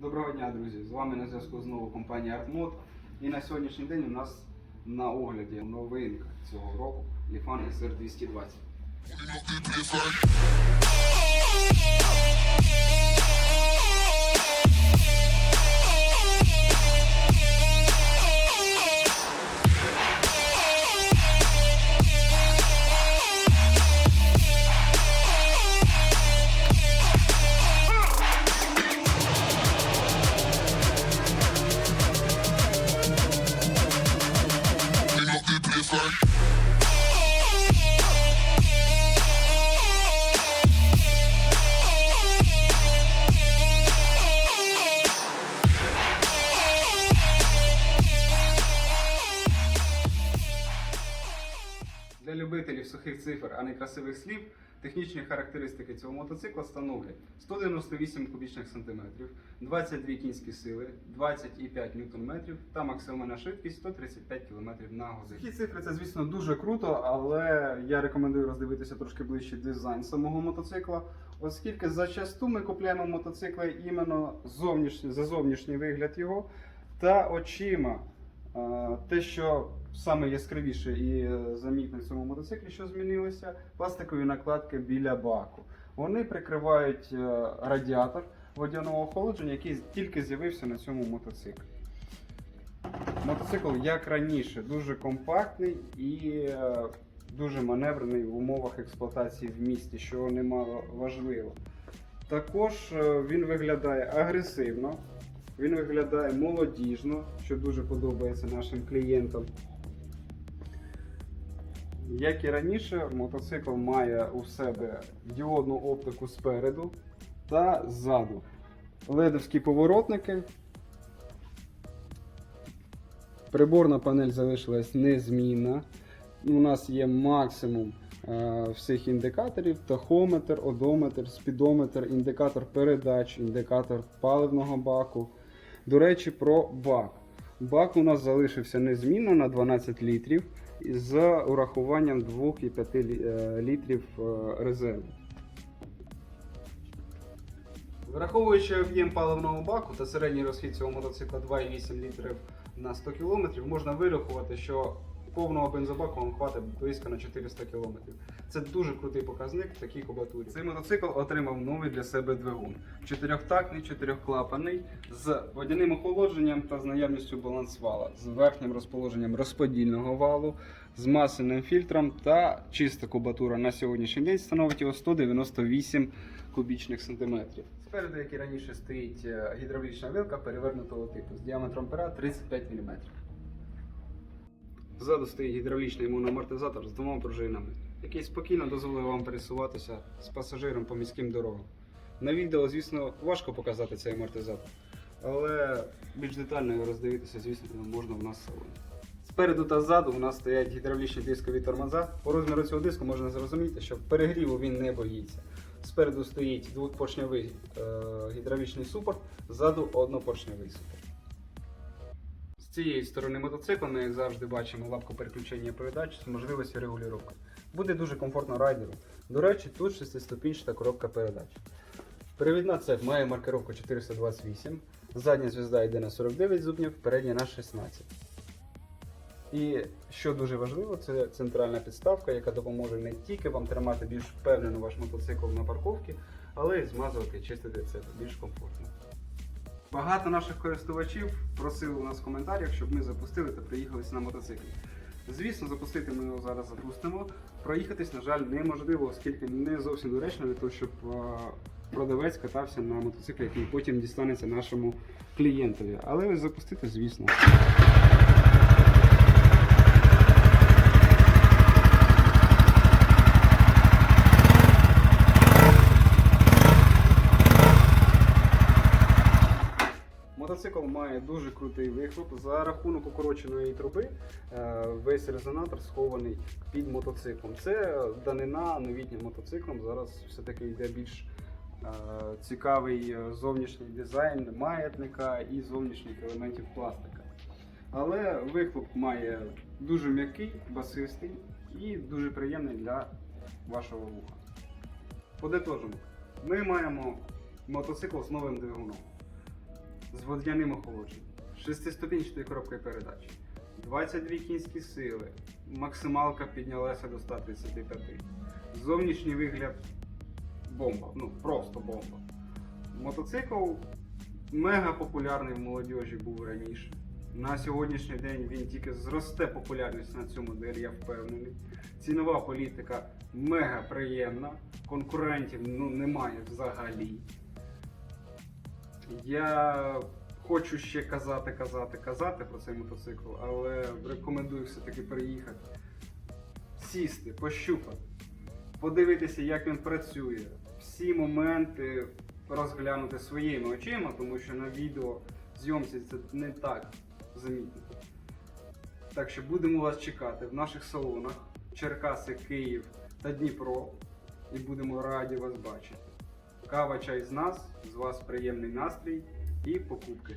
Доброго дня, друзі! З вами на зв'язку знову компанія ArtMod. І на сьогоднішній день у нас на огляді новинка цього року Lifan SR220. Сухих цифр, а не красивих слів, технічні характеристики цього мотоцикла становлять 198 кубічних сантиметрів, 22 кінські сили, 20,5 ньютон-метрів та максимальна швидкість 135 км на годину. Сухі цифри це, звісно, дуже круто, але я рекомендую роздивитися трошки ближче дизайн самого мотоцикла, оскільки зачасту ми купуємо мотоцикли іменно зовнішній, за зовнішній вигляд його та очима. Е, Те, що саме яскравіше і е, замітне в цьому мотоциклі, що змінилося, пластикові накладки біля баку. Вони прикривають е, радіатор водяного охолодження, який тільки з'явився на цьому мотоциклі. Мотоцикл, як раніше, дуже компактний і е, дуже маневрений в умовах експлуатації в місті, що немало важливо. Також він виглядає агресивно, він виглядає молодіжно, що дуже подобається нашим клієнтам. Як і раніше, мотоцикл має у себе діодну оптику спереду та ззаду. Ледовські поворотники. Приборна панель залишилась незмінна. У нас є максимум е, всіх індикаторів: тахометр, одометр, спідометр, індикатор передач, індикатор паливного баку. До речі, про бак. Бак у нас залишився незмінно на 12 літрів з урахуванням 2,5 е, літрів е, резерву. Враховуючи об'єм паливного баку та середній розхід цього мотоцикла 2,8 літрів на 100 км, можна вирахувати, що повного бензобаку вам хватить близько на 400 км. Це дуже крутий показник в такій кубатурі. Цей мотоцикл отримав новий для себе двигун. Чотирьохтактний, чотирьохклапаний, з водяним охолодженням та з наявністю баланс вала, з верхнім розположенням розподільного валу, з масельним фільтром та чиста кубатура на сьогоднішній день становить його 198 кубічних сантиметрів. Спереду, як і раніше, стоїть е, гідравлічна вилка перевернутого типу з діаметром пера 35 мм. Ззаду стоїть гідравлічний моноамортизатор з двома пружинами, який спокійно дозволив вам пересуватися з пасажиром по міським дорогам. На відео, звісно, важко показати цей амортизатор, але більш детально його роздивитися, звісно, можна в нас салоні. Спереду та ззаду у нас стоять гідравлічні дискові тормоза. По розміру цього диску можна зрозуміти, що перегріву він не боїться. Спереду стоїть двопоршневий е, гідравлічний супорт, ззаду однопоршневий супорт. З цієї сторони мотоцикла ми, як завжди, бачимо лапку переключення передач з можливістю регулювання. Буде дуже комфортно райдеру. До речі, тут шестиступінчата коробка передач. Перевідна цепь має маркировку 428, задня звізда йде на 49 зубнів, передня на 16. І що дуже важливо, це центральна підставка, яка допоможе не тільки вам тримати більш впевнено ваш мотоцикл на парковці, але й змазувати чистити це більш комфортно. Багато наших користувачів просили у нас в коментарях, щоб ми запустили та приїхалися на мотоциклі. Звісно, запустити ми його зараз запустимо. Проїхатись, на жаль, неможливо, оскільки не зовсім доречно для того, щоб е, продавець катався на мотоциклі, який потім дістанеться нашому клієнтові. Але запустити, звісно. Мотоцикл має дуже крутий вихлоп. За рахунок укороченої труби е, весь резонатор схований під мотоциклом. Це данина новітнім мотоциклам. Зараз все-таки йде більш е, цікавий е, зовнішній дизайн маятника і зовнішніх елементів пластика. Але вихлоп має дуже м'який, басистий і дуже приємний для вашого вуха. Подитожимо, ми маємо мотоцикл з новим двигуном. Водяним охолодженням, шестиступінчатою коробкою передач, 22 кінські сили, максималка піднялася до 135. Зовнішній вигляд бомба, ну просто бомба. Мотоцикл мега популярний в молодіжі був раніше. На сьогоднішній день він тільки зросте популярність на цю модель, я впевнений. Цінова політика мега приємна, конкурентів ну, немає взагалі. Я хочу ще казати, казати, казати про цей мотоцикл, але рекомендую все-таки приїхати, сісти, пощупати, подивитися, як він працює, всі моменти розглянути своїми очима, тому що на відео зйомці це не так замітно. Так що будемо вас чекати в наших салонах Черкаси, Київ та Дніпро. І будемо раді вас бачити. Кава чай з нас, з вас приємний настрій і покупки.